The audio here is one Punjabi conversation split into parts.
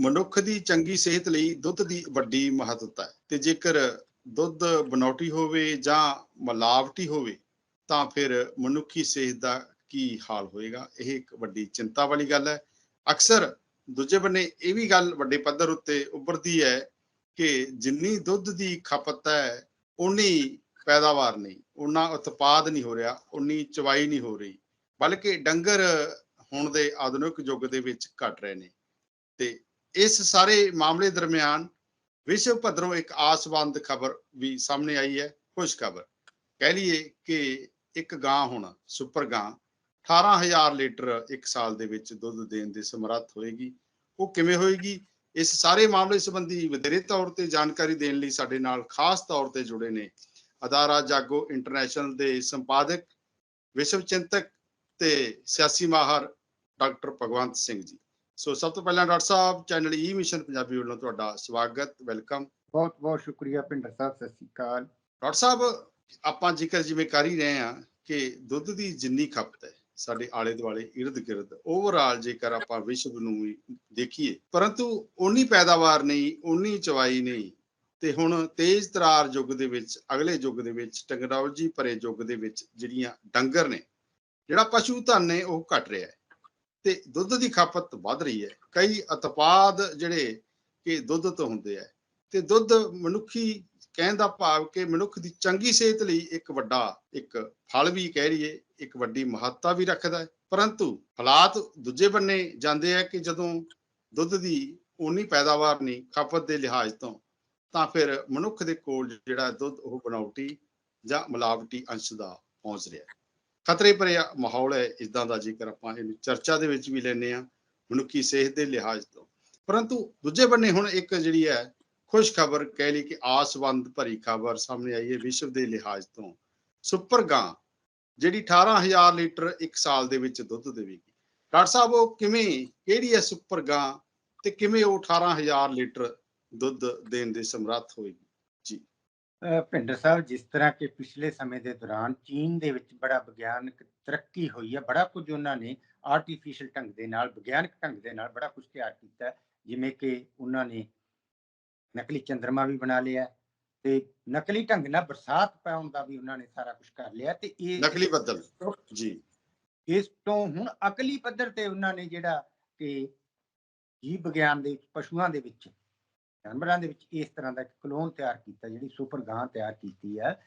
ਮਨੁੱਖ ਦੀ ਚੰਗੀ ਸਿਹਤ ਲਈ ਦੁੱਧ ਦੀ ਵੱਡੀ ਮਹੱਤਤਾ ਹੈ ਤੇ ਜੇਕਰ ਦੁੱਧ ਬਨੌਟੀ ਹੋਵੇ ਜਾਂ ਮਿਲਾਵਟੀ ਹੋਵੇ, ਤਾਂ ਫਿਰ ਮਨੁੱਖੀ ਸਿਹਤ ਦਾ ਕੀ ਹਾਲ ਹੋਏਗਾ? ਇਹ ਇੱਕ ਵੱਡੀ ਚਿੰਤਾ ਵਾਲੀ ਗੱਲ ਹੈ। ਅਕਸਰ ਦੂਜੇ ਬੰਨੇ ਇਹ ਵੀ ਗੱਲ ਵੱਡੇ ਪੱਧਰ ਉੱਤੇ ਉੱਭਰਦੀ ਹੈ ਕਿ ਜਿੰਨੀ ਦੁੱਧ ਦੀ ਖਪਤ ਹੈ ਉਨੀ ਪੈਦਾਵਾਰ ਨਹੀਂ ਉਨਾ ਉਤਪਾਦ ਨਹੀਂ ਹੋ ਰਿਹਾ ਉਨੀ ਚਵਾਈ ਨਹੀਂ ਹੋ ਰਹੀ, ਬਲਕਿ ਡੰਗਰ ਹੁਣ ਦੇ ਆਧੁਨਿਕ ਯੁੱਗ ਦੇ ਵਿੱਚ ਘਟ ਰਹੇ ਨੇ। ਤੇ ਇਸ ਸਾਰੇ ਮਾਮਲੇ ਦਰਮਿਆਨ ਵਿਸ਼ਵ ਪੱਧਰੋਂ ਇੱਕ ਆਸਵੰਦ ਖਬਰ ਵੀ ਸਾਹਮਣੇ ਆਈ ਹੈ, ਖੁਸ਼ ਖਬਰ। ਕਹਿ ਲਈਏ ਕਿ ਇੱਕ ਗਾਂ ਹੁਣ, ਸੁਪਰ ਗਾਂ 18000 ਲੀਟਰ ਇੱਕ ਸਾਲ ਦੇ ਵਿੱਚ ਦੁੱਧ ਦੇਣ ਦੇ ਸਮਰੱਥ ਹੋਏਗੀ। ਉਹ ਕਿਵੇਂ ਹੋਏਗੀ? ਇਸ ਸਾਰੇ ਮਾਮਲੇ ਸੰਬੰਧੀ ਵਧੇਰੇ ਤੌਰ ਤੇ ਜਾਣਕਾਰੀ ਦੇਣ ਲਈ ਸਾਡੇ ਨਾਲ ਖਾਸ ਤੌਰ ਤੇ ਜੁੜੇ ਨੇ ਅਦਾਰਾ ਜਾਗੋ ਇੰਟਰਨੈਸ਼ਨਲ ਦੇ ਸੰਪਾਦਕ, ਵਿਸ਼ਵ ਚਿੰਤਕ ਤੇ ਸਿਆਸੀ ਮਾਹਰ ਡਾਕਟਰ ਭਗਵੰਤ ਸਿੰਘ ਜੀ। ਸੋ ਸਭ ਤੋਂ ਪਹਿਲਾਂ doctor Sahib channel E mission Punjabi ਵੱਲੋਂ ਤੁਹਾਡਾ ਸਵਾਗਤ ਵੈਲਕਮ। ਬਹੁਤ ਬਹੁਤ ਸ਼ੁਕਰੀਆ ਭਿੰਡਰ ਸਾਹਿਬ ਸਤਿ ਸ਼੍ਰੀ ਅਕਾਲ। ਡਾਕਟਰ ਸਾਹਿਬ ਆਪਾਂ ਜ਼ਿਕਰ ਜਿਵੇਂ ਕਰ ਹੀ ਰਹੇ ਹਾਂ ਕਿ ਦੁੱਧ ਦੀ ਜਿੰਨੀ ਖਪਤ ਹੈ ਸਾਡੇ ਆਲੇ ਦੁਆਲੇ ਇਰਦ ਗਿਰਦ ਓਵਰਆਲ ਜੇਕਰ ਆਪਾਂ ਵਿਸ਼ਵ ਨੂੰ ਵੀ ਦੇਖੀਏ ਪਰੰਤੂ ਉਨੀ ਪੈਦਾਵਾਰ ਨਹੀਂ ਉਨੀ ਚਵਾਈ ਨਹੀਂ ਤੇ ਹੁਣ ਤੇਜ਼ ਤਰਾਰ ਯੁੱਗ ਦੇ ਵਿੱਚ ਅਗਲੇ ਯੁੱਗ ਦੇ ਵਿੱਚ ਟੈਕਨੋਲੋਜੀ ਭਰੇ ਯੁੱਗ ਦੇ ਵਿੱਚ ਜਿਹੜੀਆਂ ਡੰਗਰ ਨੇ ਜਿਹੜਾ ਪਸ਼ੂ ਧਨ ਨੇ ਉਹ ਘਟ ਰਿਹਾ ਹੈ। ਤੇ ਦੁੱਧ ਦੀ ਖਪਤ ਵੱਧ ਰਹੀ ਹੈ। ਕਈ ਉਤਪਾਦ ਜਿਹੜੇ ਕਿ ਦੁੱਧ ਤੋਂ ਹੁੰਦੇ ਆ। ਤੇ ਦੁੱਧ ਮਨੁੱਖੀ ਕਹਿਣ ਦਾ ਭਾਵ ਕਿ ਮਨੁੱਖ ਦੀ ਚੰਗੀ ਸਿਹਤ ਲਈ ਇੱਕ ਵੱਡਾ, ਇੱਕ ਫਲ ਵੀ ਕਹਿ ਰਹੀਏ ਇੱਕ ਵੱਡੀ ਮਹੱਤਤਾ ਵੀ ਰੱਖਦਾ ਹੈ। ਪਰੰਤੂ ਹਾਲਾਤ ਦੂਜੇ ਬੰਨੇ ਜਾਂਦੇ ਆ ਕਿ ਜਦੋਂ ਦੁੱਧ ਦੀ ਉਨੀ ਪੈਦਾਵਾਰ ਨਹੀਂ ਖਪਤ ਦੇ ਲਿਹਾਜ਼ ਤੋਂ, ਤਾਂ ਫਿਰ ਮਨੁੱਖ ਦੇ ਕੋਲ ਜਿਹੜਾ ਦੁੱਧ ਉਹ ਬਣਾਉਟੀ ਜਾਂ ਮਿਲਾਵਟੀ ਅੰਸ਼ ਦਾ ਪਹੁੰਚ ਰਿਹਾ ਹੈ। ਖਤਰੇ ਭਰਿਆ ਮਾਹੌਲ ਹੈ ਇਦਾਂ ਦਾ ਜੇਕਰ ਆਪਾਂ ਇਹਨੂੰ ਚਰਚਾ ਦੇ ਵਿੱਚ ਵੀ ਲੈਨੇ ਆ ਮਨੁੱਖੀ ਸਿਹਤ ਦੇ ਲਿਹਾਜ਼ ਤੋਂ। ਪਰੰਤੂ ਦੂਜੇ ਬੰਨੇ ਹੁਣ ਇੱਕ ਜਿਹੜੀ ਹੈ ਖੁਸ਼ ਖਬਰ ਕਹਿ ਲਈ ਕਿ ਆਸਵੰਦ ਭਰੀ ਖਬਰ ਸਾਹਮਣੇ ਆਈ ਹੈ ਵਿਸ਼ਵ ਦੇ ਲਿਹਾਜ਼ ਤੋਂ। ਸੁਪਰ ਗਾਂ, ਜਿਹੜੀ 18000 ਲੀਟਰ ਇੱਕ ਸਾਲ ਦੇ ਵਿੱਚ ਦੁੱਧ ਦੇਵੇਗੀ। ਡਾਕਟਰ ਸਾਹਿਬ, ਉਹ ਕਿਵੇਂ, ਕਿਹੜੀ ਹੈ ਸੁਪਰ ਗਾਂ ਤੇ ਕਿਵੇਂ ਉਹ 18000 ਲੀਟਰ ਦੁੱਧ ਦੇਣ ਦੇ ਸਮਰੱਥ ਹੋਏਗੀ? ਭਿੰਡਰ ਸਾਹਿਬ ਜਿਸ ਤਰ੍ਹਾਂ ਕਿ ਪਿਛਲੇ ਸਮੇਂ ਦੇ ਦੌਰਾਨ ਚੀਨ ਦੇ ਵਿੱਚ ਬੜਾ ਵਿਗਿਆਨਕ ਤਰੱਕੀ ਹੋਈ ਹੈ ਬੜਾ ਕੁਝ ਉਹਨਾਂ ਨੇ ਆਰਟੀਫੀਸ਼ੀਅਲ ਢੰਗ ਦੇ ਨਾਲ ਵਿਗਿਆਨਕ ਢੰਗ ਦੇ ਨਾਲ ਬੜਾ ਕੁਝ ਤਿਆਰ ਕੀਤਾ ਜਿਵੇਂ ਕਿ ਉਹਨਾਂ ਨੇ ਨਕਲੀ ਚੰਦਰਮਾ ਵੀ ਬਣਾ ਲਿਆ ਤੇ ਨਕਲੀ ਢੰਗ ਨਾਲ ਬਰਸਾਤ ਪਾਉਣ ਦਾ ਵੀ ਉਹਨਾਂ ਨੇ ਸਾਰਾ ਕੁਝ ਕਰ ਲਿਆ ਤੇ ਇਹ ਨਕਲੀ ਬੱਦਲ ਜੀ। ਇਸ ਤੋਂ ਹੁਣ ਅਕਲੀ ਪੱਧਰ ਤੇ ਉਹਨਾਂ ਨੇ ਜਿਹੜਾ ਕਿ ਜੀਵ ਵਿਗਿਆਨ ਦੇ ਪਸ਼ੂਆਂ ਦੇ ਵਿੱਚ ਜਾਨਵਰਾਂ ਦੇ ਵਿੱਚ ਇਸ ਤਰ੍ਹਾਂ ਦਾ ਇੱਕ ਕਲੋਨ ਤਿਆਰ ਕੀਤਾ ਜਿਹੜੀ ਸੁਪਰ ਗਾਂ ਤਿਆਰ ਕੀਤੀ ਹੈ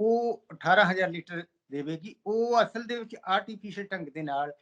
ਉਹ 18000 ਲੀਟਰ ਦੇਵੇਗੀ ਉਹ ਅਸਲ ਦੇ ਵਿੱਚ ਆਰਟੀਫੀਸ਼ੀਅਲ ਢੰਗ ਦੇ ਨਾਲ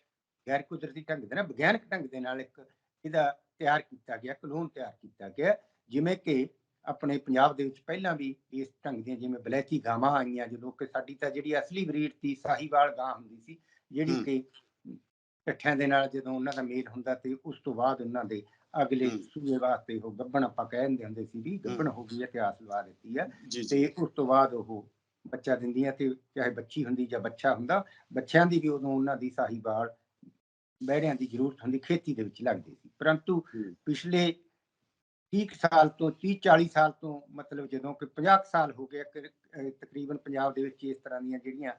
ਗੈਰ ਕੁਦਰਤੀ ਢੰਗ ਦੇ ਨਾਲ ਵਿਗਿਆਨਕ ਢੰਗ ਦੇ ਨਾਲ ਇੱਕ ਇਹਦਾ ਤਿਆਰ ਕੀਤਾ ਗਿਆ ਕਲੋਨ ਤਿਆਰ ਕੀਤਾ ਗਿਆ ਜਿਵੇਂ ਕਿ ਆਪਣੇ ਪੰਜਾਬ ਦੇ ਵਿੱਚ ਪਹਿਲਾਂ ਵੀ ਇਸ ਢੰਗ ਦੀਆਂ ਜਿਵੇਂ ਬਲੈਤੀ ਗਾਵਾਂ ਆਈਆਂ ਜਦੋਂ ਕਿ ਸਾਡੀ ਤਾਂ ਜਿਹੜੀ ਅਸਲੀ ਬਰੀਡ ਸੀ ਸਾਹੀਵਾਲ ਗਾਂ ਹੁੰਦੀ ਸੀ ਜਿਹੜੀ। ਕਿ ਇਕੱਠਿਆਂ ਦੇ ਨਾਲ ਜਦੋਂ ਉਹਨਾਂ ਦਾ ਮੇਲ ਹੁੰਦਾ ਤੇ ਉਸ ਤੋਂ ਬਾਅਦ ਉਹਨਾਂ ਦੇ ਅਗਲੇ। ਸੂਏ ਵਾਸਤੇ ਉਹ ਗੱਭਣ ਆਪਾਂ ਕਹਿੰਦੇ ਹੁੰਦੇ ਸੀ ਵੀ ਗੱਭਣ ਹੋ ਗਈ ਹੈ ਤੇ ਆਸ ਲਵਾ ਦਿੱਤੀ ਹੈ ਤੇ ਉਸ ਤੋਂ ਬਾਅਦ ਉਹ ਬੱਚਾ ਦਿੰਦੀਆਂ ਤੇ ਚਾਹੇ ਬੱਚੀ ਹੁੰਦੀ ਜਾਂ ਬੱਚਾ ਹੁੰਦਾ ਬੱਚਿਆਂ ਦੀ ਵੀ ਉਦੋਂ ਉਹਨਾਂ ਦੀ ਸਾਹੀਵਾਲ ਬਹਿੜਿਆਂ ਦੀ ਜ਼ਰੂਰਤ ਹੁੰਦੀ ਖੇਤੀ ਦੇ ਵਿੱਚ ਲੱਗਦੀ ਸੀ ਪਰੰਤੂ। ਪਿਛਲੇ 30 ਕੁ ਸਾਲ ਤੋਂ 30 40 ਸਾਲ ਤੋਂ ਮਤਲਬ ਜਦੋਂ ਕਿ 50 ਕੁ ਸਾਲ ਹੋ ਗਏ ਤਕਰੀਬਨ ਪੰਜਾਬ ਦੇ ਵਿੱਚ ਇਸ ਤਰ੍ਹਾਂ ਦੀਆਂ ਜਿਹੜੀਆਂ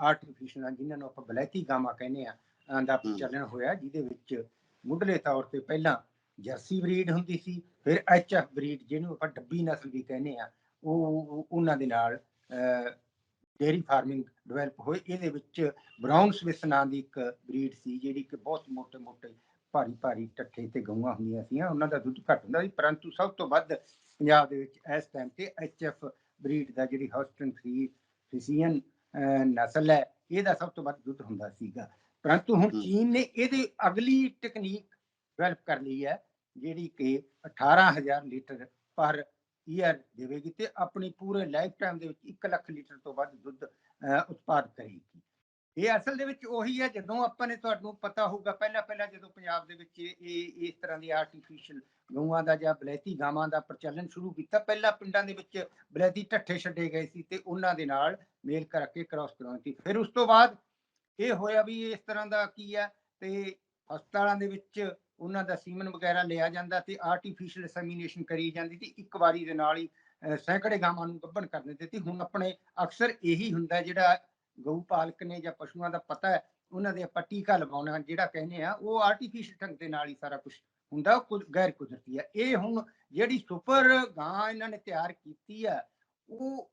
ਆਰਟੀਫੀਸ਼ੀਅਲ ਜਿਨ੍ਹਾਂ ਨੂੰ ਆਪਾਂ ਬਲੈਤੀ ਗਾਵਾਂ ਕਹਿੰਦੇ ਆ ਦਾ। ਪ੍ਰਚਲਨ ਹੋਇਆ ਜਿਹਦੇ ਵਿੱਚ ਮੁੱਢਲੇ ਤੌਰ ਤੇ ਪਹਿਲਾਂ ਜਰਸੀ ਬਰੀਡ ਹੁੰਦੀ ਸੀ ਫਿਰ ਐਚਐਫ ਬਰੀਡ ਜਿਹਨੂੰ ਆਪਾਂ ਡੱਬੀ ਨਸਲ ਵੀ ਕਹਿੰਦੇ ਆ ਉਹ ਉਹਨਾਂ ਦੇ ਨਾਲ ਡੇਰੀ ਫਾਰਮਿੰਗ ਡਿਵੈਲਪ ਹੋਈ। ਇਹਦੇ ਵਿੱਚ ਬ੍ਰਾਊਨ ਸਵਿਸ ਨਾਂ ਦੀ ਇੱਕ ਬਰੀਡ ਸੀ ਜਿਹੜੀ ਕਿ ਬਹੁਤ ਮੋਟੇ ਮੋਟੇ ਭਾਰੀ ਭਾਰੀ ਟੱਠੇ ਤੇ ਗਊਆਂ ਹੁੰਦੀਆਂ ਸੀ ਉਹਨਾਂ ਦਾ ਦੁੱਧ ਘੱਟ ਹੁੰਦਾ ਸੀ ਪਰੰਤੂ ਸਭ ਤੋਂ ਵੱਧ ਪੰਜਾਬ ਦੇ ਵਿੱਚ ਇਸ ਟਾਈਮ ਤੇ ਐਚਐਫ ਬਰੀਡ ਦਾ ਜਿਹੜੀ ਹੌਸਟਨ ਫਰੀ ਫਿਸੀਅਨ ਨਸਲ ਹੈ ਇਹਦਾ ਸਭ ਤੋਂ ਵੱਧ ਦੁੱਧ ਹੁੰਦਾ ਸੀਗਾ। ਪਰੰਤੂ ਹੁਣ ਚੀਨ ਨੇ ਇਹਦੇ ਅਗਲੀ ਟੈਕਨੀਕ ਡਿਵੈਲਪ ਕਰ ਲਈ ਹੈ, ਜਿਹੜੀ ਕਿ 18000 ਲੀਟਰ ਪਰ ਈਅਰ ਦੇਵੇਗੀ ਤੇ ਆਪਣੀ ਪੂਰੇ ਲਾਈਫ ਟਾਈਮ ਦੇ ਵਿੱਚ 1 ਲੱਖ ਲੀਟਰ ਤੋਂ ਵੱਧ ਦੁੱਧ ਉਤਪਾਦ ਕਰੇਗੀ। ਇਹ ਅਸਲ ਦੇ ਵਿੱਚ ਉਹੀ ਹੈ, ਜਦੋਂ ਆਪਾਂ ਨੇ ਤੁਹਾਨੂੰ ਪਤਾ ਹੋਊਗਾ ਪਹਿਲਾਂ ਪਹਿਲਾਂ ਜਦੋਂ ਪੰਜਾਬ ਦੇ ਵਿੱਚ ਇਹ ਇਸ ਤਰ੍ਹਾਂ ਦੀ ਆਰਟੀਫੀਸ਼ੀਅਲ ਗਊਆਂ ਦਾ ਜਾਂ ਬਲੈਤੀ ਗਾਵਾਂ ਦਾ ਪ੍ਰਚਲਨ ਸ਼ੁਰੂ ਕੀਤਾ, ਪਹਿਲਾਂ ਪਿੰਡਾਂ ਦੇ ਵਿੱਚ ਬਲੈਤੀ ਢੱਠੇ ਛੱਡੇ ਗਏ ਸੀ ਤੇ ਉਹਨਾਂ ਦੇ ਨਾਲ ਮੇਲ ਕਰਕੇ ਕ੍ਰਾਸ ਕਰਾਉਣੀ ਸੀ। ਫਿਰ ਉਸ ਤੋਂ ਬਾਅਦ ਇਹ ਹੋਇਆ ਵੀ ਇਸ ਤਰ੍ਹਾਂ ਦਾ ਕੀ ਹੈ ਤੇ ਹਸਪਤਾਲਾਂ ਦੇ ਵਿੱਚ ਉਹਨਾਂ ਦਾ ਸੀਮਨ ਵਗੈਰਾ ਲਿਆ ਜਾਂਦਾ ਤੇ ਆਰਟੀਫੀਸ਼ੀਅਲ ਇਨਸੈਮੀਨੇਸ਼ਨ ਕਰੀ ਜਾਂਦੀ ਤੇ ਇੱਕ ਵਾਰੀ ਦੇ ਨਾਲ ਹੀ ਸੈਂਕੜੇ ਗਾਵਾਂ ਨੂੰ ਗੱਭਣ ਕਰ ਦਿੰਦੇ ਤੇ ਹੁਣ ਆਪਣੇ ਅਕਸਰ ਇਹੀ ਹੁੰਦਾ ਜਿਹੜਾ ਗਊ ਪਾਲਕ ਨੇ ਜਾਂ ਪਸ਼ੂਆਂ ਦਾ ਪਤਾ ਹੈ, ਉਹਨਾਂ ਦੇ ਆਪਾਂ ਟੀਕਾ ਲਗਾਉਣਾ ਜਿਹੜਾ ਕਹਿੰਦੇ ਆ, ਉਹ ਆਰਟੀਫੀਸ਼ੀਅਲ ਢੰਗ ਦੇ ਨਾਲ ਹੀ ਸਾਰਾ ਕੁਝ ਹੁੰਦਾ ਕੁਝ ਗੈਰ ਕੁਦਰਤੀ ਹੈ ਇਹ ਹੁਣ ਜਿਹੜੀ ਸੁਪਰ ਗਾਂ ਇਹਨਾਂ ਨੇ ਤਿਆਰ ਕੀਤੀ ਹੈ ਉਹ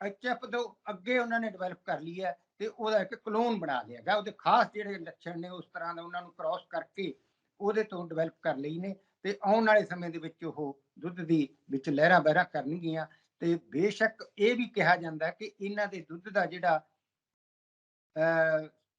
ਐਚਐਫ ਤੋਂ ਅੱਗੇ ਉਹਨਾਂ ਨੇ ਡਿਵੈਲਪ ਕਰ ਲਈ ਹੈ ਤੇ ਉਹਦਾ ਇੱਕ ਕਲੋਨ ਬਣਾ ਲਿਆ ਗਾ। ਉਹਦੇ ਖਾਸ ਜਿਹੜੇ ਲੱਛਣ ਨੇ ਉਸ ਤਰ੍ਹਾਂ ਦਾ ਉਹਨਾਂ ਨੂੰ ਕ੍ਰਾਸ ਕਰਕੇ ਉਹਦੇ ਤੋਂ ਡਿਵੈਲਪ ਕਰ ਲਈ ਨੇ ਤੇ ਆਉਣ ਵਾਲੇ ਸਮੇਂ ਦੇ ਵਿੱਚ ਉਹ ਦੁੱਧ ਦੀ ਵਿੱਚ ਲਹਿਰਾਂ ਬਹਿਰਾਂ ਕਰਨਗੀਆਂ ਤੇ ਬੇਸ਼ੱਕ ਇਹ ਵੀ ਕਿਹਾ ਜਾਂਦਾ ਕਿ ਇਹਨਾਂ ਦੇ ਦੁੱਧ ਦਾ ਜਿਹੜਾ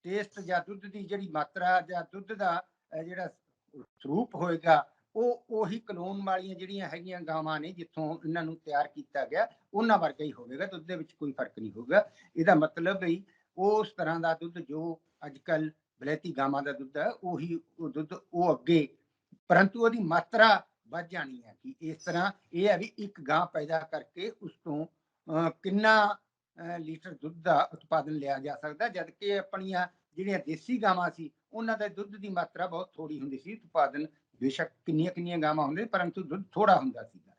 ਟੇਸਟ ਜਾਂ ਦੁੱਧ ਦੀ ਜਿਹੜੀ ਮਾਤਰਾ ਜਾਂ ਦੁੱਧ ਦਾ ਜਿਹੜਾ ਸਰੂਪ ਹੋਏਗਾ, ਉਹ ਉਹੀ ਕਲੋਨ ਵਾਲੀਆਂ ਜਿਹੜੀਆਂ ਹੈਗੀਆਂ ਗਾਵਾਂ ਨੇ ਜਿੱਥੋਂ ਇਹਨਾਂ ਨੂੰ ਤਿਆਰ ਕੀਤਾ ਗਿਆ, ਉਹਨਾਂ ਵਰਗਾ ਹੀ ਹੋਵੇਗਾ, ਦੁੱਧ ਦੇ ਵਿੱਚ ਕੋਈ ਫ਼ਰਕ ਨਹੀਂ ਹੋਊਗਾ। ਇਹਦਾ ਮਤਲਬ ਵੀ ਉਸ ਤਰ੍ਹਾਂ ਦਾ ਦੁੱਧ ਜੋ ਅੱਜ ਕੱਲ ਬਲੈਤੀ ਗਾਵਾਂ ਦਾ ਦੁੱਧ ਹੈ, ਉਹੀ ਉਹ ਦੁੱਧ ਉਹ ਅੱਗੇ, ਪਰੰਤੂ ਉਹਦੀ ਮਾਤਰਾ ਵੱਧ ਜਾਣੀ ਹੈ ਕਿ ਇਸ ਤਰ੍ਹਾਂ ਇਹ ਹੈ ਵੀ ਇੱਕ ਗਾਂ ਪੈਦਾ ਕਰਕੇ ਉਸ ਤੋਂ ਕਿੰਨਾ ਲੀਟਰ ਦੁੱਧ ਦਾ ਉਤਪਾਦਨ ਲਿਆ ਜਾ ਸਕਦਾ ਜਦ ਕਿ ਆਪਣੀਆਂ ਜਿਹੜੀਆਂ ਦੇਸੀ ਗਾਵਾਂ ਸੀ, ਉਹਨਾਂ ਦੇ ਦੁੱਧ ਦੀ ਮਾਤਰਾ ਬਹੁਤ ਥੋੜੀ ਹੁੰਦੀ ਸੀ, ਉਤਪਾਦਨ ਬੇਸ਼ੱਕ ਕਿੰਨੀਆਂ ਕਿੰਨੀਆਂ ਗਾਵਾਂ ਹੁੰਦੇ, ਪਰੰਤੂ ਦੁੱਧ ਥੋੜਾ ਹੁੰਦਾ ਸੀਗਾ।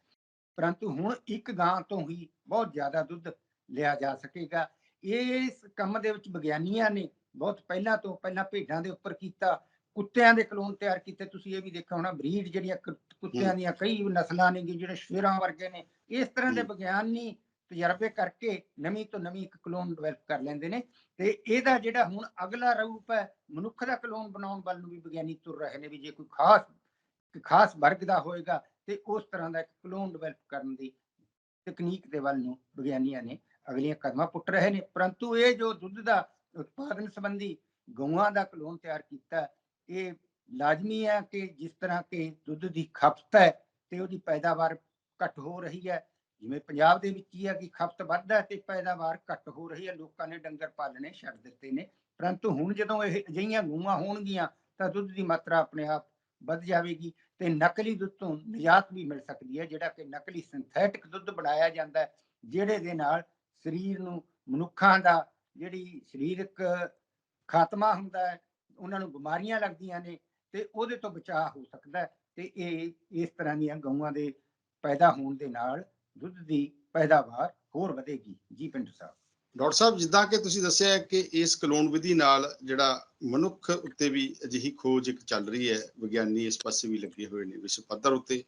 ਪਰੰਤੂ ਹੁਣ ਇੱਕ ਗਾਂ ਤੋਂ ਹੀ ਬਹੁਤ ਜ਼ਿਆਦਾ ਦੁੱਧ ਲਿਆ ਜਾ ਸਕੇਗਾ। ਇਸ ਕੰਮ ਦੇ ਵਿੱਚ ਵਿਗਿਆਨੀਆਂ ਨੇ ਬਹੁਤ ਪਹਿਲਾਂ ਤੋਂ ਪਹਿਲਾਂ ਭੇਡਾਂ ਦੇ ਉੱਪਰ ਕੀਤਾ ਕੁੱਤਿਆਂ ਦੇ ਕਲੋਨ ਤਿਆਰ ਕੀਤੇ ਤੁਸੀਂ ਇਹ ਵੀ ਦੇਖਿਆ ਹੋਣਾ ਬਰੀਡ ਜਿਹੜੀਆਂ ਕੁੱਤਿਆਂ ਦੀਆਂ ਕਈ ਨਸਲਾਂ ਨੇ ਜਿਹੜੇ ਸ਼ੇਰਾਂ ਵਰਗੇ ਨੇ ਇਸ ਤਰ੍ਹਾਂ ਦੇ। ਵਿਗਿਆਨੀ ਤਜਰਬੇ ਕਰਕੇ ਨਵੀਂ ਤੋਂ ਨਵੀਂ ਇੱਕ ਕਲੋਨ ਡਿਵੈਲਪ ਕਰ ਲੈਂਦੇ ਨੇ ਤੇ ਇਹਦਾ ਜਿਹੜਾ ਹੁਣ ਅਗਲਾ ਰੂਪ ਹੈ ਮਨੁੱਖ ਦਾ ਕਲੋਨ ਬਣਾਉਣ ਵੱਲ ਨੂੰ ਵੀ ਵਿਗਿਆਨੀ ਤੁਰ ਰਹੇ ਨੇ ਵੀ ਜੇ ਕੋਈ ਖਾਸ ਖਾਸ ਵਰਗ ਦਾ ਹੋਏਗਾ ਤੇ ਉਸ ਤਰ੍ਹਾਂ ਦਾ ਇੱਕ ਕਲੋਨ ਡਿਵੈਲਪ ਕਰਨ ਦੀ ਤਕਨੀਕ ਦੇ ਵੱਲ ਨੂੰ ਵਿਗਿਆਨੀਆਂ ਨੇ ਅਗਲੀਆਂ ਕਦਮਾਂ ਪੁੱਟ ਰਹੇ ਨੇ ਪਰੰਤੂ ਇਹ ਜੋ ਦੁੱਧ ਦਾ ਉਤਪਾਦਨ ਸੰਬੰਧੀ ਗਊਆਂ ਦਾ ਕਲੋਨ ਤਿਆਰ ਕੀਤਾ। ਇਹ ਲਾਜ਼ਮੀ ਹੈ ਕਿ ਜਿਸ ਤਰ੍ਹਾਂ ਕਿ ਦੁੱਧ ਦੀ ਖਪਤ ਹੈ ਤੇ ਉਹਦੀ ਪੈਦਾਵਾਰ ਘੱਟ ਹੋ ਰਹੀ ਹੈ। ਜਿਵੇਂ ਪੰਜਾਬ ਦੇ ਵਿੱਚ ਕੀ ਹੈ ਕਿ ਖਪਤ ਵੱਧਦਾ ਤੇ ਪੈਦਾਵਾਰ ਘੱਟ ਹੋ ਰਹੀ ਹੈ। ਲੋਕਾਂ ਨੇ ਡੰਗਰ ਪਾਲਣੇ ਛੱਡ ਦਿੱਤੇ ਨੇ। ਪਰੰਤੂ ਹੁਣ ਜਦੋਂ ਇਹ ਅਜਿਹੀਆਂ ਗਊਆਂ ਹੋਣਗੀਆਂ ਤਾਂ ਦੁੱਧ ਦੀ ਮਾਤਰਾ ਆਪਣੇ ਆਪ ਵੱਧ ਜਾਵੇਗੀ ਤੇ ਨਕਲੀ ਦੁੱਧ ਤੋਂ ਨਿਜਾਤ ਵੀ ਮਿਲ ਸਕਦੀ ਹੈ, ਜਿਹੜਾ ਕਿ ਨਕਲੀ ਸਿੰਥੈਟਿਕ ਦੁੱਧ ਬਣਾਇਆ ਜਾਂਦਾ ਹੈ, ਜਿਹੜੇ ਦੇ ਨਾਲ ਸਰੀਰ ਨੂੰ ਮਨੁੱਖਾਂ ਦਾ ਜਿਹੜੀ ਸਰੀਰਕ ਖਾਤਮਾ ਹੁੰਦਾ ਹੈ, ਉਹਨਾਂ ਨੂੰ ਬਿਮਾਰੀਆਂ ਲੱਗਦੀਆਂ ਨੇ ਤੇ ਉਹਦੇ ਤੋਂ ਬਚਾਅ ਹੋ ਸਕਦਾ ਹੈ ਤੇ ਇਹ ਇਸ ਤਰ੍ਹਾਂ ਦੀਆਂ ਗਊਆਂ ਦੇ ਪੈਦਾ ਹੋਣ ਦੇ ਨਾਲ ਦੁੱਧ ਦੀ ਪੈਦਾਵਾਰ ਹੋਰ ਵਧੇਗੀ। ਜੀ ਪਿੰਡੂ ਸਾਹਿਬ। ਡਾਕਟਰ ਸਾਹਿਬ, ਜਿੱਦਾਂ ਕਿ ਤੁਸੀਂ ਦੱਸਿਆ ਕਿ ਇਸ ਕਲੋਨ ਵਿਧੀ ਨਾਲ ਜਿਹੜਾ ਮਨੁੱਖ ਉੱਤੇ ਵੀ ਅਜਿਹੀ ਖੋਜ ਇੱਕ ਚੱਲ ਰਹੀ ਹੈ, ਵਿਗਿਆਨੀ ਇਸ ਪਾਸੇ ਵੀ ਲੱਗੇ ਹੋਏ ਨੇ ਵਿਸ਼ਵ ਪੱਧਰ ਉੱਤੇ,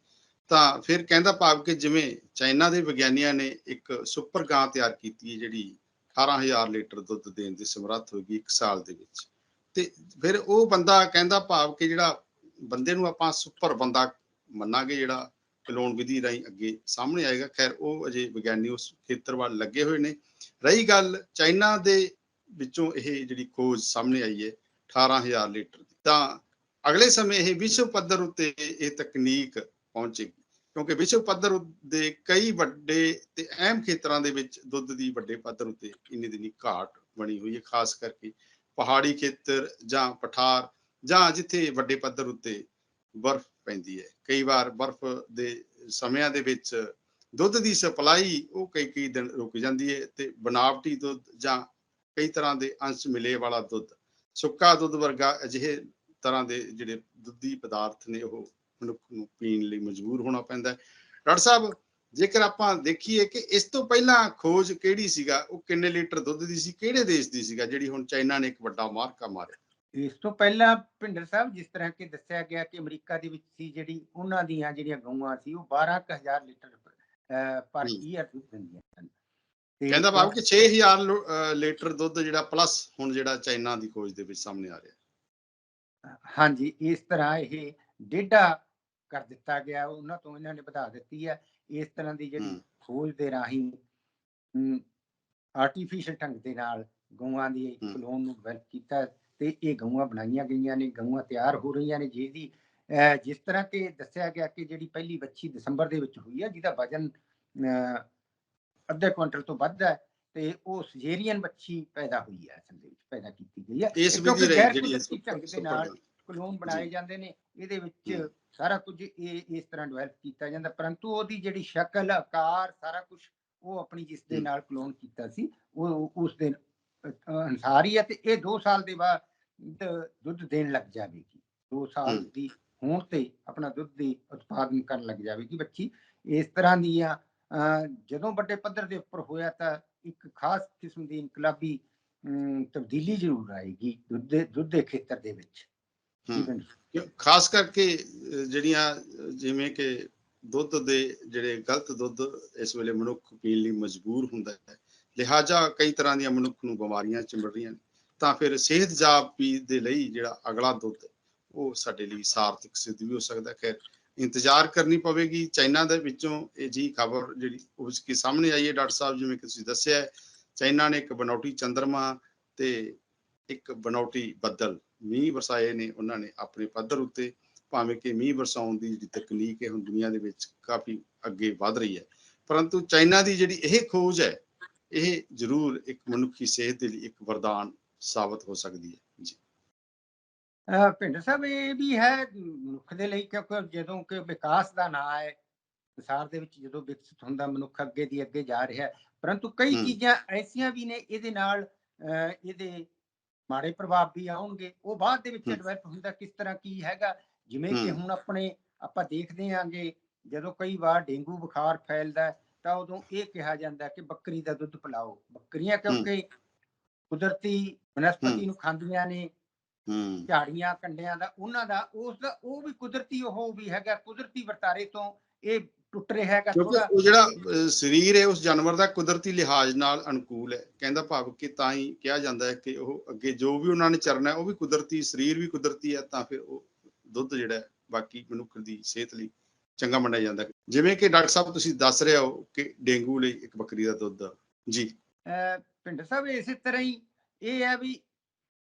ਤਾਂ ਫਿਰ ਕਹਿੰਦਾ ਭਾਵ ਕਿ ਜਿਵੇਂ ਚਾਈਨਾ ਦੇ ਵਿਗਿਆਨੀਆਂ ਨੇ ਇੱਕ ਸੁਪਰ ਗਾਂ ਤਿਆਰ ਕੀਤੀ ਹੈ ਜਿਹੜੀ 18000 ਲੀਟਰ ਦੁੱਧ ਦੇਣ ਦੀ ਸਮਰੱਥ ਹੋਏਗੀ ਇੱਕ ਸਾਲ ਦੇ ਵਿੱਚ। ਤੇ ਫਿਰ ਉਹ ਬੰਦਾ ਕਹਿੰਦਾ ਭਾਵ ਕਿ ਜਿਹੜਾ ਬੰਦੇ ਨੂੰ ਆਪਾਂ ਸੁਪਰ ਬੰਦਾ ਮੰਨਾਂਗੇ ਜਿਹੜਾ ਕਲੋਨ ਵਿਧੀ ਰਾਹੀਂ ਅੱਗੇ ਸਾਹਮਣੇ ਆਏਗਾ। ਖੈਰ, ਉਹ ਅਜੇ ਵਿਗਿਆਨੀ ਉਸ ਖੇਤਰ ਵੱਲ ਲੱਗੇ ਹੋਏ ਨੇ। ਰਹੀ ਗੱਲ ਚਾਈਨਾ ਦੇ ਵਿੱਚੋਂ ਇਹ ਜਿਹੜੀ ਖੋਜ ਸਾਹਮਣੇ ਆਈ ਹੈ 18000 ਲੀਟਰ ਦੀ। ਤਾਂ ਅਗਲੇ ਸਮੇਂ ਇਹ ਵਿਸ਼ਵ ਪੱਧਰ ਉੱਤੇ ਇਹ ਤਕਨੀਕ ਪਹੁੰਚੇਗੀ। ਕਿਉਂਕਿ ਵਿਸ਼ਵ ਪੱਧਰ ਦੇ ਕਈ ਵੱਡੇ ਤੇ ਅਹਿਮ ਖੇਤਰਾਂ ਦੇ ਵਿੱਚ ਦੁੱਧ ਦੀ ਵੱਡੇ ਪੱਧਰ ਉੱਤੇ ਇੰਨੀ ਦਿਨੀ ਘਾਟ ਬਣੀ ਹੋਈ ਹੈ, ਖਾਸ ਕਰਕੇ ਪਹਾੜੀ ਖੇਤਰ ਜਾਂ ਪਠਾਰ ਜਾਂ ਜਿੱਥੇ ਵੱਡੇ ਪੱਧਰ ਉੱਤੇ ਬਰਫ਼ ਪੈਂਦੀ ਹੈ। ਕਈ ਵਾਰ ਬਰਫ਼ ਦੇ ਸਮਿਆਂ ਦੇ ਵਿੱਚ ਦੁੱਧ ਦੀ ਸਪਲਾਈ ਉਹ ਕਈ ਕਈ ਦਿਨ ਰੁਕ ਜਾਂਦੀ ਹੈ ਤੇ ਬਨਾਵਟੀ ਦੁੱਧ ਜਾਂ ਕਈ ਤਰ੍ਹਾਂ ਦੇ ਅੰਸ਼ ਮਿਲੇ ਵਾਲਾ ਦੁੱਧ ਸੁੱਕਾ ਦੁੱਧ ਵਰਗਾ ਅਜਿਹੇ ਤਰ੍ਹਾਂ ਦੇ ਜਿਹੜੇ ਦੁੱਧੀ ਪਦਾਰਥ ਨੇ ਉਹ ਮਨੁੱਖ ਨੂੰ ਪੀਣ ਲਈ ਮਜਬੂਰ ਹੋਣਾ ਪੈਂਦਾ ਹੈ। ਡਾਕਟਰ ਸਾਹਿਬ ਜੇਕਰ ਆਪਾਂ ਦੇਖੀਏ ਕਿ ਇਸ ਤੋਂ ਪਹਿਲਾਂ ਖੋਜ ਕਿਹੜੀ ਸੀਗਾ ਉਹ ਕਿੰਨੇ ਲੀਟਰ ਦੁੱਧ ਦੀ ਸੀ ਕਿਹੜੇ ਦੇਸ਼ ਦੀ ਸੀਗਾ ਜਿਹੜੀ ਹੁਣ ਚਾਈਨਾ ਨੇ ਇੱਕ ਵੱਡਾ ਮਾਰਕਾ ਮਾਰਿਆ? ਇਸ ਤੋਂ ਪਹਿਲਾਂ ਭਿੰਡਰ ਸਾਹਿਬ ਜਿਸ ਤਰ੍ਹਾਂ ਕਿ ਦੱਸਿਆ ਗਿਆ ਕਿ ਅਮਰੀਕਾ ਦੇ ਵਿੱਚ ਸੀ ਜਿਹੜੀ ਉਹਨਾਂ ਦੀਆਂ ਜਿਹੜੀਆਂ ਗਊਆਂ ਸੀ ਉਹ 12000 ਲੀਟਰ ਪਰ। ਈਅਰ ਦੁੱਧ ਦਿੰਦੀਆਂ ਸਨ। ਕਹਿੰਦਾ ਬਾਬ ਕਿ 6000 ਲੋ- ਅਹ ਲੀਟਰ ਦੁੱਧ ਜਿਹੜਾ ਪਲੱਸ ਹੁਣ ਜਿਹੜਾ ਚਾਈਨਾ ਦੀ ਖੋਜ ਦੇ ਵਿੱਚ ਸਾਹਮਣੇ ਆ ਰਿਹਾ। ਹਾਂਜੀ ਇਸ ਤਰ੍ਹਾਂ ਇਹ ਡੇਢਾ ਕਰ ਦਿੱਤਾ ਗਿਆ ਉਹਨਾਂ ਤੋਂ ਇਹਨਾਂ ਨੇ ਵਧਾ ਦਿੱਤੀ ਹੈ ਇਸ ਤਰ੍ਹਾਂ ਦੀ ਜਿਹੜੀ। ਖੋਜ ਦੇ ਰਾਹੀਂ ਆਰਟੀਫੀਸ਼ੀਅਲ ਢੰਗ ਦੇ ਨਾਲ ਗਊਆਂ ਦੀ। ਕਲੋਨ ਨੂੰ ਡਿਵੈਲਪ ਕੀਤਾ ਤੇ ਇਹ ਗਊਆਂ ਬਣਾਈਆਂ ਗਈਆਂ ਨੇ ਗਊਆਂ ਤਿਆਰ ਹੋ ਰਹੀਆਂ ਨੇ ਜਿਹਦੀ ਜਿਸ ਤਰ੍ਹਾਂ ਕਿ ਦੱਸਿਆ ਗਿਆ ਕਿ ਜਿਹੜੀ ਪਹਿਲੀ ਬੱਚੀ ਦਸੰਬਰ ਦੇ ਵਿੱਚ ਹੋਈ ਹੈ ਜਿਹਦਾ ਵਜਨ ਅੱਧੇ ਕੁਇੰਟਲ ਤੋਂ ਵੱਧ ਹੈ ਤੇ ਉਹ ਸਜੇਰੀਅਨ ਬੱਚੀ ਪੈਦਾ ਹੋਈ ਹੈ ਅਸਲ ਦੇ ਵਿੱਚ ਪੈਦਾ ਕੀਤੀ ਗਈ ਹੈ ਇਸ ਵਿਧੀ ਰਹੀ ਜਿਹੜੀ ਢੰਗ ਦੇ ਨਾਲ ਕਲੋਨ ਬਣਾਏ ਜਾਂਦੇ ਨੇ ਇਹਦੇ ਵਿੱਚ। ਸਾਰਾ ਕੁਝ ਇਹ ਇਸ ਤਰ੍ਹਾਂ ਡਿਵੈਲਪ ਕੀਤਾ ਜਾਂਦਾ ਪਰੰਤੂ ਉਹਦੀ ਜਿਹੜੀ ਸ਼ਕਲ ਆਕਾਰ ਸਾਰਾ ਕੁਝ ਉਹ ਆਪਣੀ ਜਿਸ ਦੇ। ਨਾਲ ਕਲੋਨ ਕੀਤਾ ਸੀ ਉਹ ਉਸ ਦੇ ਅ- ਅਨੁਸਾਰ ਹੀ ਹੈ ਤੇ ਇਹ 2 ਸਾਲ ਦੇ ਬਾਅਦ ਦੁੱਧ ਦੇਣ ਲੱਗ ਜਾਵੇਗੀ 2 ਸਾਲ। ਦੀ ਹੋਣ ਤੇ ਆਪਣਾ ਦੁੱਧ ਦੀ ਉਤਪਾਦਨ ਕਰਨ ਲੱਗ ਜਾਵੇਗੀ ਬੱਚੀ ਇਸ ਤਰ੍ਹਾਂ ਦੀਆਂ ਜਦੋਂ ਵੱਡੇ ਪੱਧਰ ਦੇ ਉੱਪਰ ਹੋਇਆ ਤਾਂ ਇੱਕ ਖਾਸ ਕਿਸਮ ਦੀ ਇਨਕਲਾਬੀ ਤਬਦੀਲੀ ਜ਼ਰੂਰ ਆਏਗੀ ਦੁੱਧ ਦੇ ਦੁੱਧ ਦੇ ਖੇਤਰ ਦੇ ਵਿੱਚ ਖਾਸ ਕਰਕੇ ਜਿਹੜੀਆਂ ਜਿਵੇਂ ਕਿ ਦੁੱਧ ਦੇ ਜਿਹੜੇ ਗਲਤ ਦੁੱਧ ਇਸ ਵੇਲੇ ਮਨੁੱਖ ਪੀਣ ਲਈ ਮਜਬੂਰ ਹੁੰਦਾ ਹੈ ਲਿਹਾਜ਼ਾ ਕਈ ਤਰ੍ਹਾਂ ਦੀਆਂ ਮਨੁੱਖ ਨੂੰ ਬਿਮਾਰੀਆਂ ਚਿੰਬੜ ਰਹੀਆਂ ਤਾਂ ਫਿਰ ਸਿਹਤ ਜਾਬੀ ਦੇ ਲਈ ਜਿਹੜਾ ਅਗਲਾ ਦੁੱਧ ਉਹ ਸਾਡੇ ਲਈ ਸਾਰਥਕ ਸਿੱਧ ਵੀ ਹੋ ਸਕਦਾ। ਖੈਰ ਇੰਤਜ਼ਾਰ ਕਰਨੀ ਪਵੇਗੀ। ਚਾਈਨਾ ਦੇ ਵਿੱਚੋਂ ਇਹ ਜੀ ਖਬਰ ਜਿਹੜੀ ਉਸ ਕੀ ਸਾਹਮਣੇ ਆਈ ਹੈ ਡਾਕਟਰ ਸਾਹਿਬ ਜਿਵੇਂ ਕਿ ਤੁਸੀਂ ਦੱਸਿਆ ਚਾਈਨਾ ਨੇ ਇੱਕ ਬਨੌਟੀ ਚੰਦਰਮਾ ਤੇ ਇੱਕ ਬਨੌਟੀ ਬੱਦਲ ਮੀਂਹ ਵਰਸਾਏ ਨੇ ਉਹਨਾਂ ਨੇ ਆਪਣੇ ਪੱਧਰ ਉੱਤੇ ਭਾਵੇਂ ਕਿ ਮੀਂਹ ਵਰਸਾਉਣ ਦੀ ਜਿਹੜੀ ਤਕਨੀਕ ਹੈ ਹੁਣ ਦੁਨੀਆ ਦੇ ਵਿੱਚ ਕਾਫੀ ਅੱਗੇ ਵਧ ਰਹੀ ਹੈ। ਪਰੰਤੂ ਚਾਈਨਾ ਦੀ ਜਿਹੜੀ ਇਹ ਖੋਜ ਹੈ ਇਹ ਜ਼ਰੂਰ ਇੱਕ ਮਨੁੱਖੀ ਸਿਹਤ ਦੇ ਲਈ ਇੱਕ ਵਰਦਾਨ ਸਾਬਤ ਹੋ ਸਕਦੀ ਹੈ। ਜੀ। ਭਿੰਡਰ ਸਾਹਿਬ ਇਹ ਵੀ ਹੈ ਮਨੁੱਖ ਦੇ ਲਈ ਕਿਉਂਕਿ ਜਦੋਂ ਕਿ ਵਿਕਾਸ ਦਾ ਨਾਂ ਹੈ ਸੰਸਾਰ ਦੇ ਵਿੱਚ ਜਦੋਂ ਵਿਕਸਿਤ ਹੁੰਦਾ ਮਨੁੱਖ ਅੱਗੇ ਦੀ ਅੱਗੇ ਜਾ ਰਿਹਾ ਹੈ। ਪਰੰਤੂ ਕਈ। ਚੀਜ਼ਾਂ ਐਸੀਆਂ ਵੀ ਨੇ ਇਹਦੇ ਨਾਲ ਇਹਦੇ ਮਾੜੇ ਪ੍ਰਭਾਵ ਵੀ ਆਉਣਗੇ ਉਹ ਬਾਅਦ ਦੇ ਵਿੱਚ। ਡਿਵੈਲਪ ਹੁੰਦਾ ਕਿਸ ਤਰ੍ਹਾਂ ਕੀ ਹੈਗਾ ਜਿਵੇਂ ਕਿ। ਹੁਣ ਆਪਣੇ ਆਪਾਂ ਦੇਖਦੇ ਆਂਗੇ ਜਦੋਂ ਕਈ ਵਾਰ ਡੇਂਗੂ ਬੁਖਾਰ ਫੈਲਦਾ ਹੈ, ਤਾਂ ਉਦੋਂ ਇਹ ਕਿਹਾ ਜਾਂਦਾ ਹੈ ਕਿ ਬੱਕਰੀ ਦਾ ਦੁੱਧ ਪਿਲਾਓ ਬੱਕਰੀਆਂ ਕਿਉਂਕਿ ਕੁਦਰਤੀ ਬਨਸਪਤੀ। ਨੂੰ ਖਾਂਦੀਆਂ ਨੇ ਹੂੰ ਝਾੜੀਆਂ ਕੰਡਿਆਂ ਦਾ ਉਹਨਾਂ ਦਾ ਉਸ ਦਾ ਉਹ ਵੀ ਕੁਦਰਤੀ ਉਹ ਵੀ ਹੈਗਾ ਕੁਦਰਤੀ ਵਰਤਾਰੇ ਤੋਂ ਇਹ ਟੁੱਟ ਰਿਹਾ ਹੈਗਾ ਕਿਉਂਕਿ ਉਹ ਜਿਹੜਾ ਸਰੀਰ ਹੈ ਉਸ ਜਾਨਵਰ ਦਾ ਕੁਦਰਤੀ ਲਿਹਾਜ਼ ਨਾਲ ਅਨੁਕੂਲ ਹੈ। ਕਹਿੰਦਾ ਭਾਵ ਕਿ ਤਾਂ ਹੀ ਕਿਹਾ ਜਾਂਦਾ ਹੈ ਕਿ ਉਹ ਅੱਗੇ ਜੋ ਵੀ ਉਹਨਾਂ ਨੇ ਚਰਨਾ ਹੈ ਉਹ ਵੀ ਕੁਦਰਤੀ ਸਰੀਰ ਵੀ ਕੁਦਰਤੀ ਹੈ ਤਾਂ ਫਿਰ ਉਹ ਦੁੱਧ ਜਿਹੜਾ ਬਾਕੀ ਮਨੁੱਖ ਦੀ ਸਿਹਤ ਲਈ ਚੰਗਾ ਮੰਨਿਆ ਜਾਂਦਾ ਜਿਵੇਂ ਕਿ ਡਾਕਟਰ ਸਾਹਿਬ ਤੁਸੀਂ ਦੱਸ ਰਹੇ ਹੋ ਕਿ ਡੇਂਗੂ ਲਈ ਇੱਕ ਬੱਕਰੀ ਦਾ ਦੁੱਧ। ਜੀ। ਪਿੰਡ ਸਾਹਿਬ ਇਸੇ ਤਰ੍ਹਾਂ ਹੀ ਇਹ ਹੈ ਵੀ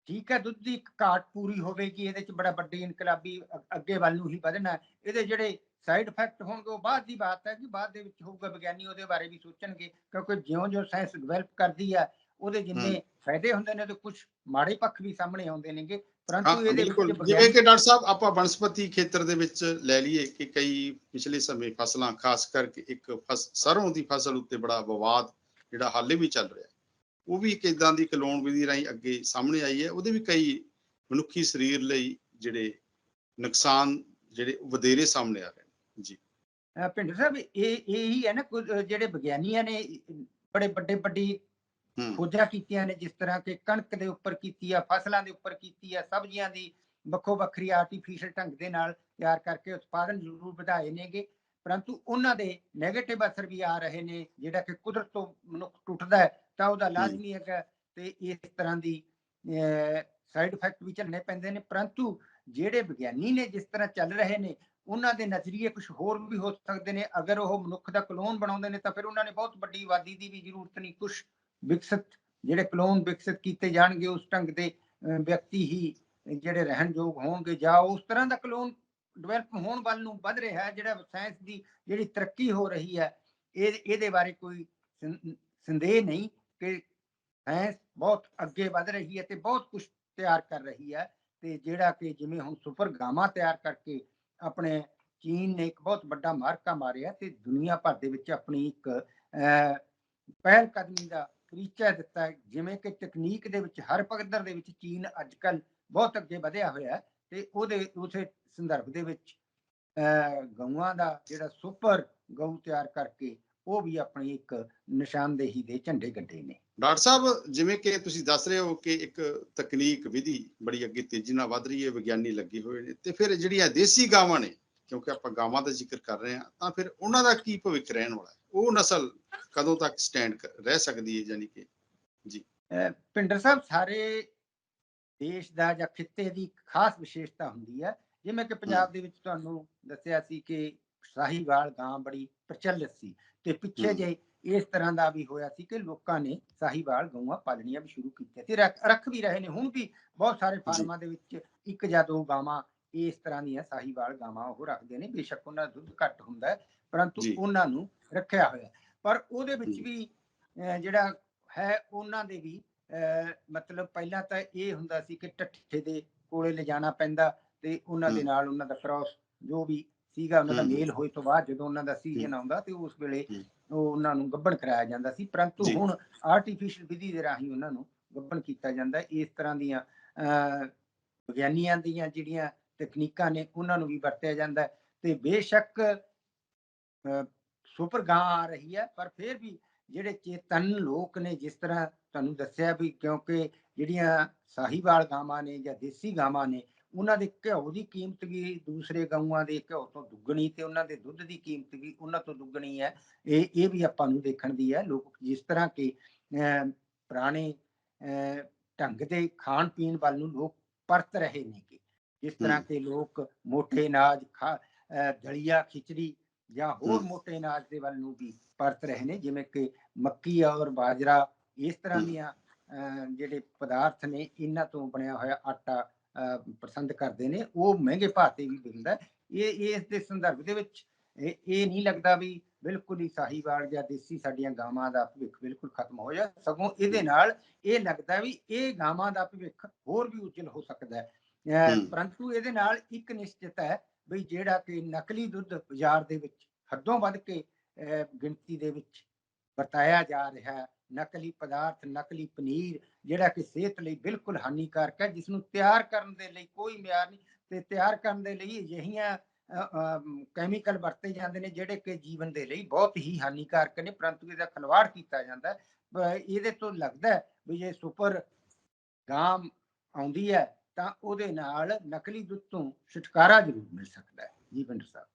ਠੀਕ ਹੈ ਦੁੱਧ ਦੀ ਇੱਕ ਘਾਟ ਪੂਰੀ ਹੋਵੇਗੀ ਇਹਦੇ ਚ ਬੜਾ ਵੱਡੀ ਇਨਕਲਾਬੀ ਅੱਗੇ ਵੱਲ ਨੂੰ ਹੀ ਵਧਣਾ। ਇਹਦੇ ਜਿਹੜੇ ਸਾਈਡ ਇਫੈਕਟ ਹੋਣਗੇ ਉਹ ਬਾਅਦ ਦੀ ਬਾਤ ਹੈ ਕਿ ਬਾਅਦ ਦੇ ਵਿੱਚ ਹੋਊਗਾ ਵਿਗਿਆਨੀ ਉਹਦੇ ਬਾਰੇ ਵੀ ਸੋਚਣਗੇ ਕਿਉਂਕਿ ਜਿਉਂ-ਜਿਉਂ ਸਾਇੰਸ ਡਿਵੈਲਪ ਕਰਦੀ ਹੈ ਉਹਦੇ ਜਿੰਨੇ ਫਾਇਦੇ ਹੁੰਦੇ ਨੇ ਤੇ ਕੁਝ ਮਾੜੇ ਪੱਖ ਵੀ ਸਾਹਮਣੇ ਆਉਂਦੇ ਨੇਗੇ ਪਰੰਤੂ ਇਹਦੇ ਵਿੱਚ ਜਿਵੇਂ ਕਿ ਡਾਕਟਰ ਸਾਹਿਬ ਆਪਾਂ ਬਨਸਪਤੀ ਖੇਤਰ ਦੇ ਵਿੱਚ ਲੈ ਲਈਏ ਕਿ ਕਈ ਪਿਛਲੇ ਸਮੇਂ ਫਸਲਾਂ ਖਾਸ ਕਰਕੇ ਇੱਕ ਸਰੋਂ ਦੀ ਫਸਲ ਉੱਤੇ ਬੜਾ ਵਿਵਾਦ ਜਿਹੜਾ ਹਾਲੇ ਵੀ ਚੱਲ ਰਿਹਾ। ਉਹ ਵੀ ਇੱਕ ਇਦਾਂ ਦੀ ਕਲੋਨ ਵਿਧੀ ਰਾਹੀਂ ਅੱਗੇ ਸਾਹਮਣੇ ਆਈ ਹੈ ਉਹਦੇ ਵੀ ਕਈ ਮਨੁੱਖੀ ਸਰੀਰ ਲਈ ਜਿਹੜੇ ਨੁਕਸਾਨ ਜਿਹੜੇ ਵਧੇਰੇ ਸਾਹਮਣੇ ਆ ਰਹੇ ਜੀ। ਭਿੰਡਰ ਸਾਹਿਬ ਇਹ ਇਹੀ ਹੈ ਨਾ ਜਿਹੜੇ ਵਿਗਿਆਨੀਆਂ ਨੇ ਬੜੇ ਵੱਡੇ ਵੱਡੀ ਖੋਜਾਂ ਕੀਤੀਆਂ ਨੇ ਜਿਸ ਤਰ੍ਹਾਂ ਕਿ ਕਣਕ ਦੇ ਉੱਪਰ ਕੀਤੀ ਆ ਫਸਲਾਂ ਦੇ ਉੱਪਰ ਕੀਤੀ ਆ ਸਬਜ਼ੀਆਂ ਦੀ ਵੱਖੋ ਵੱਖਰੀ ਆਰਟੀਫੀਸ਼ੀਅਲ ਢੰਗ ਦੇ ਨਾਲ ਤਿਆਰ ਕਰਕੇ ਉਤਪਾਦਨ ਜ਼ਰੂਰ ਵਧਾਏ ਨੇਗੇ। ਪਰੰਤੂ ਉਹਨਾਂ ਦੇ 네ਗੇਟਿਵ ਅਸਰ ਵੀ ਆ ਰਹੇ ਨੇ ਜਿਹੜਾ ਕਿ ਕੁਦਰਤ ਤੋਂ ਮਨੁੱਖ ਟੁੱਟਦਾ ਹੈ ਤਾਂ ਉਹਦਾ ਲਾਜ਼ਮੀ ਹੈਗਾ ਤੇ ਇਸ ਤਰ੍ਹਾਂ ਦੀ ਸਾਈਡ ਇਫੈਕਟ ਵੀ ਝੱਲਣੇ ਪੈਂਦੇ ਨੇ, ਪਰੰਤੂ ਜਿਹੜੇ ਵਿਗਿਆਨੀ ਨੇ ਜਿਸ ਤਰ੍ਹਾਂ ਚੱਲ ਰਹੇ ਨੇ, ਉਹਨਾਂ ਦੇ ਨਜ਼ਰੀਏ ਕੁਝ ਹੋਰ ਵੀ ਹੋ ਸਕਦੇ ਨੇ। ਅਗਰ ਉਹ ਮਨੁੱਖ ਦਾ ਕਲੋਨ ਬਣਾਉਂਦੇ ਨੇ ਤਾਂ ਫਿਰ ਉਹਨਾਂ ਨੇ ਬਹੁਤ ਵੱਡੀ ਆਬਾਦੀ ਦੀ ਵੀ ਜ਼ਰੂਰਤ ਨਹੀਂ। ਕੁਝ ਵਿਕਸਿਤ ਜਿਹੜੇ ਕਲੋਨ ਵਿਕਸਿਤ ਕੀਤੇ ਜਾਣਗੇ, ਉਸ ਢੰਗ ਦੇ ਵਿਅਕਤੀ ਹੀ ਜਿਹੜੇ ਰਹਿਣਯੋਗ ਹੋਣਗੇ ਜਾਂ ਉਸ ਤਰ੍ਹਾਂ ਦਾ ਕਲੋਨ ਡਿਵੈਲਪ ਹੋਣ ਵੱਲ ਨੂੰ ਵੱਧ ਰਿਹਾ ਹੈ, ਜਿਹੜਾ ਸਾਇੰਸ ਦੀ ਜਿਹੜੀ ਤਰੱਕੀ ਹੋ ਰਹੀ ਹੈ, ਇਹ, ਇਹਦੇ ਬਾਰੇ ਕੋਈ ਸੰਦੇਹ ਨਹੀਂ ਕਿ ਸਾਇੰਸ ਬਹੁਤ ਅੱਗੇ ਵੱਧ ਰਹੀ ਹੈ ਤੇ ਬਹੁਤ ਕੁਝ ਤਿਆਰ ਕਰ ਰਹੀ ਹੈ ਤੇ ਜਿਹੜਾ ਕਿ ਜਿਵੇਂ ਹੁਣ ਸੁਪਰ ਗਾਮਾ ਤਿਆਰ ਕਰਕੇ ਆਪਣੇ ਚੀਨ ਨੇ ਇੱਕ ਬਹੁਤ ਵੱਡਾ ਮਾਰਕਾ ਮਾਰਿਆ ਤੇ ਦੁਨੀਆ ਭਰ ਦੇ ਵਿੱਚ ਆਪਣੀ ਇੱਕ ਅਹ, ਪਹਿਲ ਕਦਮੀ ਦਾ ਪਰਿਚੈ ਦਿੱਤਾ ਜਿਵੇਂ ਕਿ ਤਕਨੀਕ ਦੇ ਵਿੱਚ ਹਰ ਪੱਧਰ ਦੇ ਵਿੱਚ ਚੀਨ ਅੱਜ ਕੱਲ ਬਹੁਤ ਅੱਗੇ ਵਧਿਆ ਹੋਇਆ ਤੇ ਉਹਦੇ ਉਸੇ ਸੰਦਰਭ ਦੇ ਵਿੱਚ ਅਹ, ਗਊਆਂ ਦਾ ਜਿਹੜਾ ਸੁਪਰ ਗਊ ਤਿਆਰ ਕਰਕੇ ਉਹ ਵੀ ਆਪਣੀ ਇੱਕ ਨਿਸ਼ਾਨਦੇਹੀ ਦੇ ਝੰਡੇ ਗੱਡੇ ਨੇ। ਡਾਕਟਰ ਸਾਹਿਬ ਜਿਵੇਂ ਕਿ ਤੁਸੀਂ ਦੱਸ ਰਹੇ ਹੋ ਕਿ ਇੱਕ ਤਕਨੀਕ ਵਿਧੀ ਬੜੀ ਅੱਗੇ ਤੇਜ਼ੀ ਨਾਲ ਵੱਧ ਰਹੀ ਹੈ ਵਿਗਿਆਨੀ ਲੱਗੇ ਹੋਏ ਨੇ ਤੇ ਫਿਰ ਜਿਹੜੀਆਂ ਦੇਸੀ ਗਾਵਾਂ ਨੇ ਕਿਉਂਕਿ ਆਪਾਂ ਗਾਵਾਂ ਦਾ ਜ਼ਿਕਰ ਕਰ ਰਹੇ ਹਾਂ ਤਾਂ ਫਿਰ ਉਹਨਾਂ ਦਾ ਕੀ ਭਵਿੱਖ ਰਹਿਣ ਵਾਲਾ ਹੈ? ਉਹ ਨਸਲ ਕਦੋਂ ਤੱਕ ਸਟੈਂਡ ਰਹਿ ਸਕਦੀ ਹੈ ਯਾਨੀ ਕਿ? ਅਹ ਪਿੰਡਰ ਸਾਹਿਬ ਸਾਰੇ ਦੇਸ਼ ਦਾ ਜਾਂ ਖਿੱਤੇ ਦੀ ਖਾਸ ਵਿਸ਼ੇਸ਼ਤਾ ਹੁੰਦੀ ਹੈ। ਜਿਵੇਂ ਕਿ ਪੰਜਾਬ ਦੇ ਵਿੱਚ ਤੁਹਾਨੂੰ ਦੱਸਿਆ ਸੀ ਕਿ ਸਾਹੀਵਾਲ ਗਾਂ ਬੜੀ ਪ੍ਰਚਲਿਤ ਸੀ ਤੇ ਪਿੱਛੇ। ਜੇ ਇਸ ਤਰ੍ਹਾਂ ਦਾ ਵੀ ਹੋਇਆ ਸੀ ਕਿ ਲੋਕਾਂ ਨੇ ਸਾਹੀਵਾਲ ਗਊਆਂ ਪਾਲਣੀਆਂ ਵੀ ਸ਼ੁਰੂ ਕੀਤੀਆਂ ਤੇ ਰੱਖ ਵੀ ਰਹੇ ਨੇ ਹੁਣ ਵੀ ਬਹੁਤ ਸਾਰੇ ਫਾਰਮਾਂ ਦੇ ਵਿੱਚ ਇੱਕ ਜਾਂ ਦੋ ਗਾਵਾਂ ਇਸ ਤਰ੍ਹਾਂ ਦੀਆਂ ਸਾਹੀਵਾਲ ਗਾਵਾਂ ਉਹ ਰੱਖਦੇ ਨੇ ਬੇਸ਼ੱਕ ਉਹਨਾਂ ਦਾ ਦੁੱਧ ਘੱਟ ਹੁੰਦਾ ਹੈ ਪਰੰਤੂ। ਉਹਨਾਂ ਨੂੰ ਰੱਖਿਆ ਹੋਇਆ ਪਰ ਉਹਦੇ ਵਿੱਚ। ਵੀ ਜਿਹੜਾ ਹੈ ਉਹਨਾਂ ਦੇ ਵੀ ਮਤਲਬ ਪਹਿਲਾਂ ਤਾਂ ਇਹ ਹੁੰਦਾ ਸੀ ਕਿ ਟੱਠੇ ਦੇ ਕੋਲੇ ਲਿਜਾਣਾ ਪੈਂਦਾ ਤੇ ਉਹਨਾਂ ਦੇ। ਨਾਲ ਉਹਨਾਂ ਦਾ ਕ੍ਰਾਸ ਜੋ ਵੀ ਸੀਗਾ ਉਹਨਾਂ ਦਾ। ਮੇਲ ਹੋਏ ਤੋਂ ਬਾਅਦ ਜਦੋਂ ਉਹਨਾਂ ਦਾ ਸੀਜ਼ਨ। ਆਉਂਦਾ ਤੇ ਉਸ ਵੇਲੇ। ਉਹ ਉਹਨਾਂ ਨੂੰ ਗੱਭਣ ਕਰਾਇਆ ਜਾਂਦਾ ਸੀ ਪਰੰਤੂ। ਹੁਣ ਆਰਟੀਫੀਸ਼ੀਅਲ ਵਿਧੀ ਦੇ ਰਾਹੀਂ ਉਹਨਾਂ ਨੂੰ ਗੱਭਣ ਕੀਤਾ ਜਾਂਦਾ ਇਸ ਤਰ੍ਹਾਂ ਦੀਆਂ ਵਿਗਿਆਨੀਆਂ ਦੀਆਂ ਜਿਹੜੀਆਂ ਤਕਨੀਕਾਂ ਨੇ ਉਹਨਾਂ ਨੂੰ ਵੀ ਵਰਤਿਆ ਜਾਂਦਾ ਤੇ ਬੇਸ਼ੱਕ ਸੁਪਰ ਗਾਂ ਆ ਰਹੀ ਹੈ ਪਰ ਫਿਰ ਵੀ ਜਿਹੜੇ ਚੇਤਨ ਲੋਕ ਨੇ ਜਿਸ ਤਰ੍ਹਾਂ ਤੁਹਾਨੂੰ ਦੱਸਿਆ ਵੀ ਕਿਉਂਕਿ ਜਿਹੜੀਆਂ ਸਾਹੀਵਾਲ ਗਾਵਾਂ ਨੇ ਜਾਂ ਦੇਸੀ ਗਾਵਾਂ ਨੇ ਉਹਨਾਂ ਦੇ ਘਿਓ ਦੀ ਕੀਮਤ ਵੀ ਦੂਸਰੇ ਗਊਆਂ ਦੇ ਘਿਓ ਤੋਂ ਦੁੱਗਣੀ ਤੇ ਉਹਨਾਂ ਦੇ ਦੁੱਧ ਦੀ ਕੀਮਤ ਵੀ ਉਹਨਾਂ ਤੋਂ ਦੁੱਗਣੀ ਹੈ ਇਹ ਇਹ ਵੀ ਆਪਾਂ ਨੂੰ ਦੇਖਣ ਦੀ ਹੈ ਲੋਕ ਜਿਸ ਤਰ੍ਹਾਂ ਕਿ ਪੁਰਾਣੇ ਢੰਗ ਦੇ ਖਾਣ ਪੀਣ ਵੱਲ ਨੂੰ ਲੋਕ ਪਰਤ ਰਹੇ ਨੇ ਕਿ ਜਿਸ ਤਰ੍ਹਾਂ। ਕਿ ਲੋਕ ਮੋਟੇ ਅਨਾਜ ਦਲੀਆ ਖਿਚੜੀ ਜਾਂ ਹੋਰ। ਮੋਟੇ ਅਨਾਜ ਦੇ ਵੱਲ ਨੂੰ ਵੀ ਪਰਤ ਰਹੇ ਨੇ ਜਿਵੇਂ ਕਿ ਮੱਕੀ ਔਰ ਬਾਜਰਾ ਇਸ ਤਰ੍ਹਾਂ। ਦੀਆਂ ਜਿਹੜੇ ਪਦਾਰਥ ਨੇ ਇਹਨਾਂ ਤੋਂ ਬਣਿਆ ਹੋਇਆ ਆਟਾ ਪਸੰਦ ਕਰਦੇ ਨੇ ਉਹ ਮਹਿੰਗੇ ਭਾਅ ਤੇ ਵੀ ਵਿਕਦਾ। ਇਹ ਇਸ ਦੇ ਸੰਦਰਭ ਦੇ ਵਿੱਚ ਇਹ ਨਹੀਂ ਲੱਗਦਾ ਵੀ ਬਿਲਕੁਲ ਹੀ ਸਾਹੀਵਾਲ ਜਾਂ ਦੇਸੀ ਸਾਡੀਆਂ ਗਾਵਾਂ ਦਾ ਭਵਿੱਖ ਬਿਲਕੁਲ ਖਤਮ ਹੋ ਜਾ ਸਗੋਂ ਇਹਦੇ ਨਾਲ ਇਹ ਲੱਗਦਾ ਵੀ ਇਹ ਗਾਵਾਂ ਦਾ ਭਵਿੱਖ ਹੋਰ ਵੀ ਉਜਲ ਹੋ ਸਕਦਾ ਹੈ। ਪਰੰਤੂ ਇਹਦੇ ਨਾਲ ਇੱਕ ਨਿਸ਼ਚਿਤ ਹੈ ਵੀ ਜਿਹੜਾ ਕਿ ਨਕਲੀ ਦੁੱਧ ਬਾਜ਼ਾਰ ਦੇ ਵਿੱਚ ਹੱਦੋਂ ਵੱਧ ਕੇ ਗਿਣਤੀ ਦੇ ਵਿੱਚ ਵਰਤਾਇਆ ਜਾ ਰਿਹਾ ਹੈ ਨਕਲੀ ਪਦਾਰਥ, ਨਕਲੀ ਪਨੀਰ, ਜਿਹੜਾ ਕਿ ਸਿਹਤ ਲਈ ਬਿਲਕੁਲ ਹਾਨੀਕਾਰਕ ਹੈ ਜਿਸ ਨੂੰ ਤਿਆਰ ਕਰਨ ਦੇ ਲਈ ਕੋਈ ਮਿਆਰ ਨਹੀਂ ਤੇ ਤਿਆਰ ਕਰਨ ਦੇ ਲਈ ਅਜਿਹੀਆਂ ਕੈਮੀਕਲ ਵਰਤੇ ਜਾਂਦੇ ਨੇ, ਜਿਹੜੇ ਕਿ ਜੀਵਨ ਦੇ ਲਈ ਬਹੁਤ ਹੀ ਹਾਨੀਕਾਰਕ ਨੇ, ਪਰੰਤੂ ਇਹਦਾ ਖਿਲਵਾੜ ਕੀਤਾ ਜਾਂਦਾ ਇਹਦੇ ਤੋਂ ਲੱਗਦਾ ਵੀ ਜੇ ਸੁਪਰ ਗਾਮ ਆਉਂਦੀ ਹੈ ਤਾਂ ਉਹਦੇ ਨਾਲ ਨਕਲੀ ਦੁੱਧ ਤੋਂ ਛੁਟਕਾਰਾ ਜ਼ਰੂਰ ਮਿਲ ਸਕਦਾ ਹੈ। ਜੀ ਪਿੰਡਰ ਸਾਹਿਬ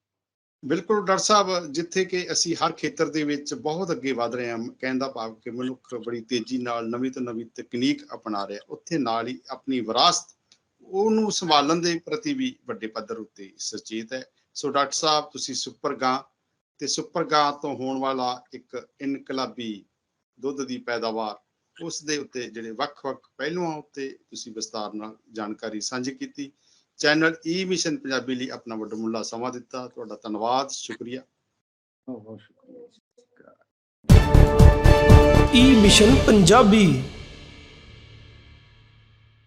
ਬਿਲਕੁਲ ਡਾਕਟਰ ਸਾਹਿਬ, ਜਿੱਥੇ ਕਿ ਅਸੀਂ ਹਰ ਖੇਤਰ ਦੇ ਵਿੱਚ ਬਹੁਤ ਅੱਗੇ ਵਧ ਰਹੇ ਹਾਂ, ਕਹਿਣ ਦਾ ਭਾਵ ਕਿ ਮਨੁੱਖ ਬੜੀ ਤੇਜ਼ੀ ਨਾਲ ਨਵੀਂ ਤੋਂ ਨਵੀਂ ਤਕਨੀਕ ਅਪਣਾ ਰਿਹਾ, ਉੱਥੇ ਨਾਲ ਹੀ ਆਪਣੀ ਵਿਰਾਸਤ ਉਹਨੂੰ ਸੰਭਾਲਣ ਦੇ ਪ੍ਰਤੀ ਵੀ ਵੱਡੇ ਪੱਧਰ ਉੱਤੇ ਸੁਚੇਤ ਹੈ। ਸੋ ਡਾਕਟਰ ਸਾਹਿਬ, ਤੁਸੀਂ ਸੁਪਰਗਾਂ ਤੇ ਸੁਪਰ ਤੋਂ ਹੋਣ ਵਾਲਾ ਇੱਕ ਇਨਕਲਾਬੀ ਦੁੱਧ ਦੀ ਪੈਦਾਵਾਰ, ਉਸ ਦੇ ਉੱਤੇ ਜਿਹੜੇ ਵੱਖ-ਵੱਖ ਪਹਿਲੂਆਂ ਉੱਤੇ ਤੁਸੀਂ ਵਿਸਤਾਰ ਨਾਲ ਜਾਣਕਾਰੀ ਸਾਂਝੀ ਕੀਤੀ। ਚੈਨਲ ਈ ਮਿਸ਼ਨ ਪੰਜਾਬੀ ਲਈ ਆਪਣਾ ਵੱਡਾ ਮੁੱਲਾ ਸਮਾਂ ਦਿੱਤਾ। ਤੁਹਾਡਾ ਧੰਨਵਾਦ, ਸ਼ੁਕਰੀਆ। ਬਹੁਤ ਬਹੁਤ ਸ਼ੁਕਰੀਆ। e E mission Punjabi.